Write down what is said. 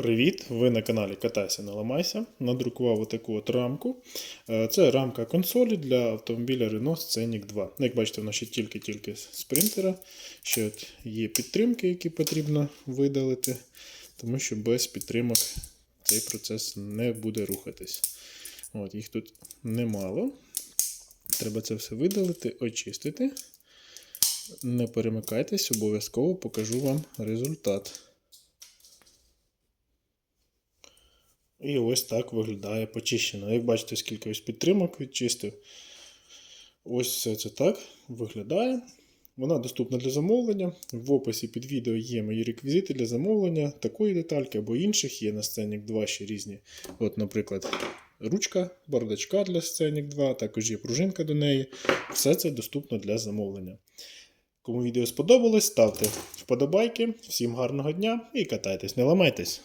Привіт! Ви на каналі Катайся, не ламайся. Надрукував отаку от рамку. Е, Це рамка консолі для автомобіля Renault Scenic 2. Як бачите, вона ще тільки-тільки з принтера. Ще от є підтримки, які потрібно видалити, тому що без підтримок цей процес не буде рухатись. От, їх тут немало. Треба це все видалити, очистити. Не перемикайтесь, обов'язково покажу вам результат. І ось так виглядає почищено. Як бачите, скільки ось підтримок відчистив. Ось все це так виглядає. Вона доступна для замовлення. В описі під відео є мої реквізити для замовлення такої детальки або інших. Є на Scenic 2 ще різні. От, наприклад, ручка, бардачка для Scenic 2, також є пружинка до неї. Все це доступно для замовлення. Кому відео сподобалось, ставте вподобайки. Всім гарного дня і катайтесь, не ламайтесь!